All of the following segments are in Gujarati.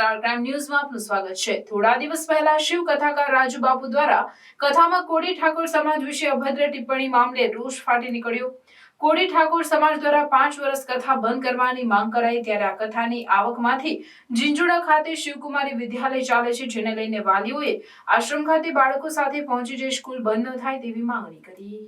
સ્ટાર ક્રાઇમ ન્યૂઝમાં આપનું સ્વાગત છે. થોડા દિવસ પહેલા શિવ કથાકાર રાજુ બાપુ દ્વારા કથામાં કોડી ઠાકોર સમાજ વિશે અભદ્ર ટિપ્પણી મામલે રોષ ફાટી નીકળ્યો. કોડી ઠાકોર સમાજ દ્વારા પાંચ વર્ષ કથા બંધ કરવાની માંગ કરાઈ ત્યારે આ કથાની આવકમાંથી જીંજુડા ખાતે શિવકુમારી વિદ્યાલય ચાલે છે, જેને લઈને વાલીઓએ આશ્રમ ખાતે બાળકો સાથે પહોંચી જઈ સ્કૂલ બંધ ન થાય તેવી માંગણી કરી.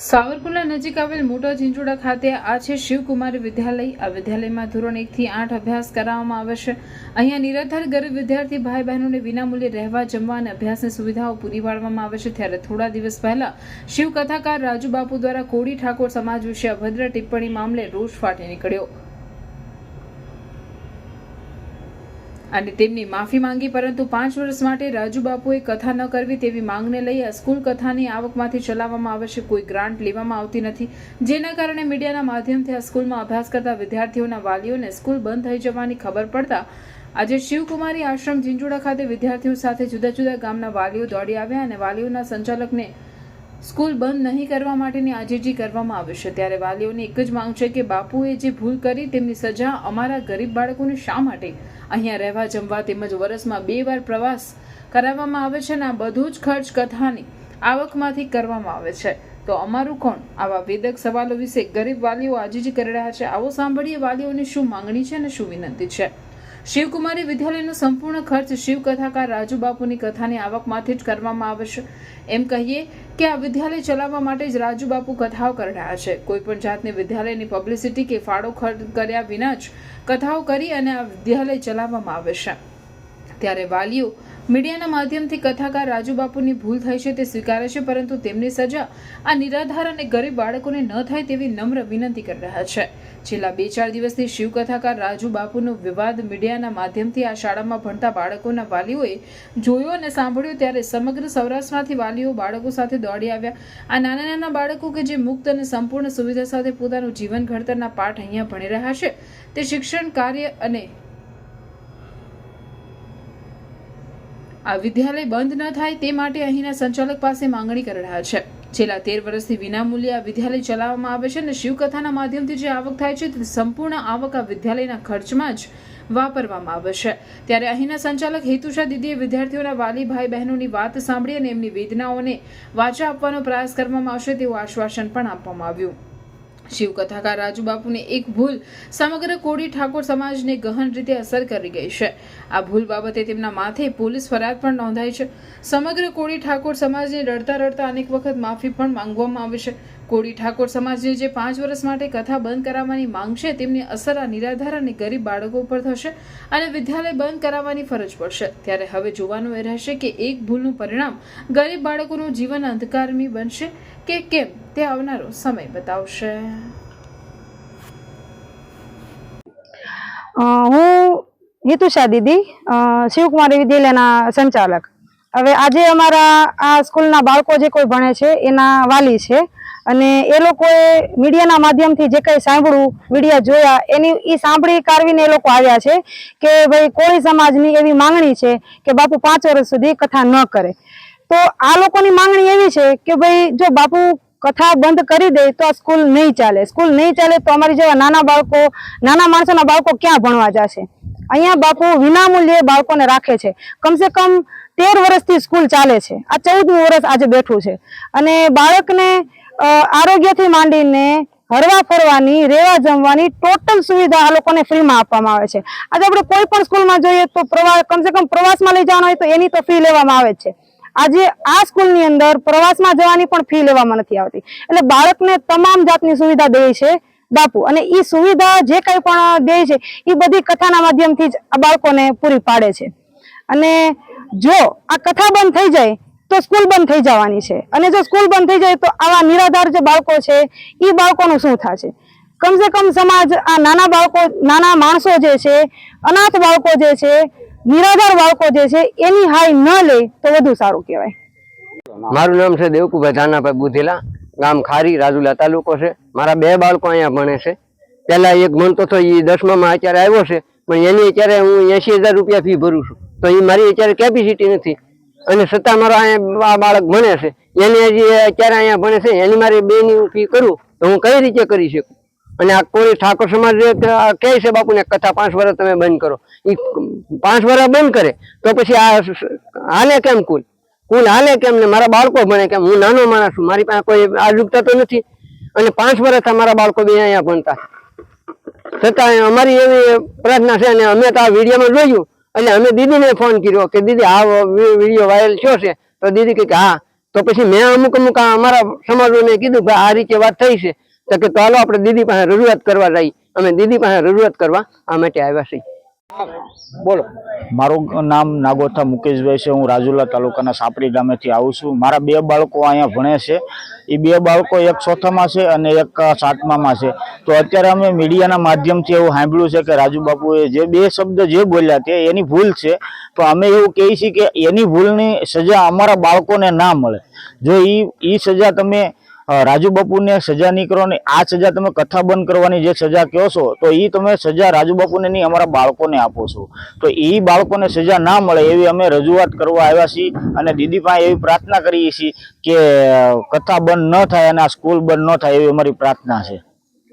સાવરકુંડલા નજીક આવેલ મોટા ઝીંઝુડા ખાતે આ છે શિવકુમારી વિદ્યાલય, આ વિદ્યાલયમાં ધોરણ એકથી આઠ અભ્યાસ કરાવવામાં આવશે અહીંયા નિરાધાર ગરીબ વિદ્યાર્થી ભાઈ બહેનોને વિનામૂલ્યે રહેવા, જમવા અને અભ્યાસની સુવિધાઓ પૂરી પાડવામાં આવે છે. ત્યારે થોડા દિવસ પહેલા શિવ કથાકાર રાજુ બાપુ દ્વારા કોડી ઠાકોર સમાજ વિશે અભદ્ર ટિપ્પણી મામલે રોષ ફાટી નીકળ્યો. અને તેમની માફી માંગી, પરંતુ પાંચ વર્ષ માટે રાજુ બાપુએ કથા ન કરવી તેવી માંગને લઈ આ સ્કૂલ કથાની આવકમાંથી ચલાવવામાં આવશે કોઈ ગ્રાન્ટ લેવામાં આવતી નથી. જેના કારણે મીડિયાના માધ્યમથી આ સ્કૂલમાં અભ્યાસ કરતા વિદ્યાર્થીઓના વાલીઓને સ્કૂલ બંધ થઈ જવાની ખબર પડતા આજે શિવકુમારી આશ્રમ ઝીંઝુડા ખાતે વિદ્યાર્થીઓ સાથે જુદા જુદા ગામના વાલીઓ દોડી આવ્યા અને વાલીઓના સંચાલકને સ્કૂલ બંધ નહીં કરવા માટેની આજીજી કરવામાં આવશે ત્યારે વાલીઓની એક જ માંગ છે કે બાપુએ જે ભૂલ કરી તેમની સજા અમારા ગરીબ બાળકોને શા માટે? અહીંયા રહેવા, જમવા તેમજ વર્ષમાં બે વાર પ્રવાસ કરાવવામાં આવે છે અને આ બધું જ ખર્ચ કથાની આવકમાંથી કરવામાં આવે છે. તો અમારું કોણ? આવા વેદક સવાલો વિશે ગરીબ વાલીઓ આજીજી કરી રહ્યા છે. આવો સાંભળીએ વાલીઓની શું માંગણી છે અને શું વિનંતી છે. શિવકુમારી વિદ્યાલયનો સંપૂર્ણ ખર્ચ શિવ કથાકાર રાજુબાપુની કથાની આવકમાંથી જ કરવામાં આવશે એમ કહીએ કે આ વિદ્યાલય ચલાવવા માટે જ રાજુબાપુ કથાઓ કરી રહ્યા છે. કોઈ પણ જાતની વિદ્યાલયની પબ્લિસિટી કે ફાળો ખર્ચ કર્યા વિના જ કથાઓ કરી અને આ વિદ્યાલય ચલાવવામાં આવે છે. ત્યારે વાલીઓ મીડિયાના માધ્યમથી કથાકાર રાજુ બાપુની ભૂલ થઈ છે તે સ્વીકારે છે, પરંતુ તેમની સજા આ નિરાધાર અને ગરીબ બાળકોને ન થાય તેવી નમ્ર વિનંતી કરી રહ્યા છે. છેલ્લા બે ચાર દિવસથી શિવ કથાકાર રાજુ બાપુનો વિવાદ મીડિયાના માધ્યમથી આ શાળામાં ભણતા બાળકોના વાલીઓએ જોયો અને સાંભળ્યો ત્યારે સમગ્ર સૌરાષ્ટ્રમાંથી વાલીઓ બાળકો સાથે દોડી આવ્યા. આ નાના નાના બાળકો કે જે મુક્ત અને સંપૂર્ણ સુવિધા સાથે પોતાનું જીવન ઘડતરના પાઠ અહીંયા ભણી રહ્યા છે. તે શિક્ષણ, કાર્ય અને આ વિદ્યાલય બંધ ન થાય તે માટે અહીંના સંચાલક પાસે માંગણી કરી રહ્યા છે. છેલ્લા તેર વર્ષથી વિનામૂલ્યે આ વિદ્યાલય ચલાવવામાં આવે છે અને શિવકથાના માધ્યમથી જે આવક થાય છે તે સંપૂર્ણ આવક આ વિદ્યાલયના ખર્ચમાં જ વાપરવામાં આવે છે. ત્યારે અહીંના સંચાલક હેતુષા દીદીએ વિદ્યાર્થીઓના વાલી ભાઈ બહેનોની વાત સાંભળી અને એમની વેદનાઓને વાચા આપવાનો પ્રયાસ કરવામાં આવશે તેવું આશ્વાસન પણ આપવામાં આવ્યું. શિવ કથાકાર રાજુ એક ભૂલ સમગ્ર કોડી ઠાકોર સમાજને ગહન રીતે અસર કરી ગઈ છે. આ ભૂલ બાબતે તેમના માથે પોલીસ ફરિયાદ પણ નોંધાઈ છે. સમગ્ર કોડી ઠાકોર સમાજને રડતા રડતા અનેક વખત માફી પણ માંગવામાં આવે છે. કોડી ઠાકોર સમાજની જે પાંચ વર્ષ માટે કથા બંધ કરાવવાની માંગ છે, તેમની અસર આ નિરાધાર અને ગરીબ બાળકો ઉપર થશે અને વિદ્યાલય બંધ કરાવવાની ફરજ પડશે. ત્યારે હવે જોવાનું એ રહેશે કે એક ભૂલનું પરિણામ ગરીબ બાળકોનું જીવન અંધકારમી બનશે કે કેમ? તે આવનારો સમય બતાવશે. હું હિતુષા દીદી શિવકુમારી વિદ્યાલયના સંચાલક. હવે આજે અમારા આ સ્કૂલના બાળકો જે કોઈ ભણે છે, એના વાલી છે. અને એ લોકોએ મીડિયાના માધ્યમથી જે કંઈ સાંભળ્યું મીડિયા જોયા, એની એ સાંભળી કારવીને એ લોકો આવ્યા છે કે ભાઈ કોળી સમાજની એવી માંગણી છે કે બાપુ પાંચ વર્ષ સુધી કથા ન કરે. તો આ લોકોની માંગણી એવી છે કે ભાઈ, જો બાપુ કથા બંધ કરી દે તો સ્કૂલ નહીં ચાલે. સ્કૂલ નહીં ચાલે તો અમારી જેવા નાના બાળકો, નાના માણસોના બાળકો ક્યાં ભણવા જશે? અહીંયા બાપુ વિનામૂલ્યે બાળકોને રાખે છે. કમસે કમ તેર વર્ષથી સ્કૂલ ચાલે છે. આ ચૌદમું વર્ષ આજે બેઠું છે. અને બાળકને આરોગ્યથી માંડીને હરવા ફરવાની, રેવા જમવાની ટોટલ સુવિધા આ લોકોને ફ્રીમાં આપવામાં આવે છે. આજે આપણે કોઈ પણ સ્કૂલમાં જોઈએ તો પ્રવાસ કમસે કમ પ્રવાસમાં લઈ જવાનો હોય તો એની તો ફી લેવામાં આવે છે. આજે આ સ્કૂલની અંદર પ્રવાસમાં જવાની પણ ફી લેવામાં નથી આવતી. એટલે બાળકને તમામ જાતની સુવિધા દે છે બાપુ. અને એ સુવિધા જે કંઈ પણ દે છે એ બધી કથાના માધ્યમથી જ આ બાળકોને પૂરી પાડે છે. અને જો આ કથા બંધ થઈ જાય, તો સ્કૂલ બંધ થઈ જવાની છે. અને જો સ્કૂલ બંધ થઈ જાય, તો આવા નિરાધાર જે બાળકો છે એ બાળકોનું શું થશે? કમસે કમ સમાજ આ નાના બાળકો, નાના માણસો જે છે, અનાથ બાળકો જે છે નિરાધાર બાળકો જે છે, એની હાઈ ન લે તો વધુ સારું કહેવાય. મારું નામ છે દેવકુભાઈ ધાનાભાઈ બુધેલા. ગામ ખારી, રાજુલા તાલુકો છે. મારા બે બાળકો અહીંયા ભણે છે. પહેલા એક ભણતો હતો એ દસમામાં અત્યારે આવ્યો છે. પણ એની અત્યારે હું એસી હજાર રૂપિયા ફી ભરું છું. તો એ મારી અત્યારે કેપેસિટી નથી. અને છતાં મારો અહીંયા આ બાળક ભણે છે. એની હજી અત્યારે અહીંયા ભણે છે. એની મારી બેની ફી કરું તો હું કઈ રીતે કરી શકું? અને આ કોઈ ઠાકોર સમાજ કહે છે બાપુને કથા પાંચ વર્ષ તમે બંધ કરો. એ પાંચ વર્ષ બંધ કરે, તો પછી આ હાલે કેમ કુલ? કુલ હાલે કેમ ને? મારા બાળકો ભણે કેમ? હું નાનો માણસ છું, મારી પાસે કોઈ આજુકતા તો નથી. અને પાંચ વર્ષ મારા બાળકો બી અહીંયા ભણતા. છતાં અમારી એવી પ્રાર્થના છે અને અમે તો આ વિડીયોમાં જોયું. એટલે અમે દીદીને ફોન કર્યો કે, દીદી, આ વીડિયો વાયરલ થયો છે. તો દીદી કે, હા. તો પછી મેં અમુક અમુક અમારા સમાજોને કીધું કે આ રીતે વાત થઈ છે. તો કે ચાલો આપણે દીદી પાસે રજૂઆત કરવા જઈ અમે દીદી પાસે રજૂઆત કરવા આ માટે આવ્યા છીએ. બોલો. મારું નામ નાગોથા મુકેશભાઈ છે. હું રાજુલા તાલુકાના સાપરી ગામેથી આવું છું. મારા બે બાળકો અહીંયા ભણે છે. એ બે બાળકો એક ચોથામાં છે અને એક સાતમામાં છે. તો અત્યારે અમે મીડિયાના માધ્યમથી એવું સાંભળ્યું છે કે રાજુ બાપુએ જે બે શબ્દ જે બોલ્યા તે એની ભૂલ છે. તો અમે એવું કહીએ છીએ કે એની ભૂલની સજા અમારા બાળકોને ના મળે. જો એ ઈ સજા તમે રાજુ બાપુને સજા નહીં કરો આ સજા તમે કથા બંધ કરવાની જે સજા કહો છો, તો એ તમે સજા રાજુ બાપુને નહીં, અમારા બાળકોને આપો છો. તો એ બાળકોને સજા ના મળે એવી અમે રજૂઆત કરવા આવ્યા છીએ અને દીદી પાસે એવી પ્રાર્થના કરીએ છીએ કે કથા બંધ ન થાય અને આ સ્કૂલ બંધ ન થાય એવી અમારી પ્રાર્થના છે.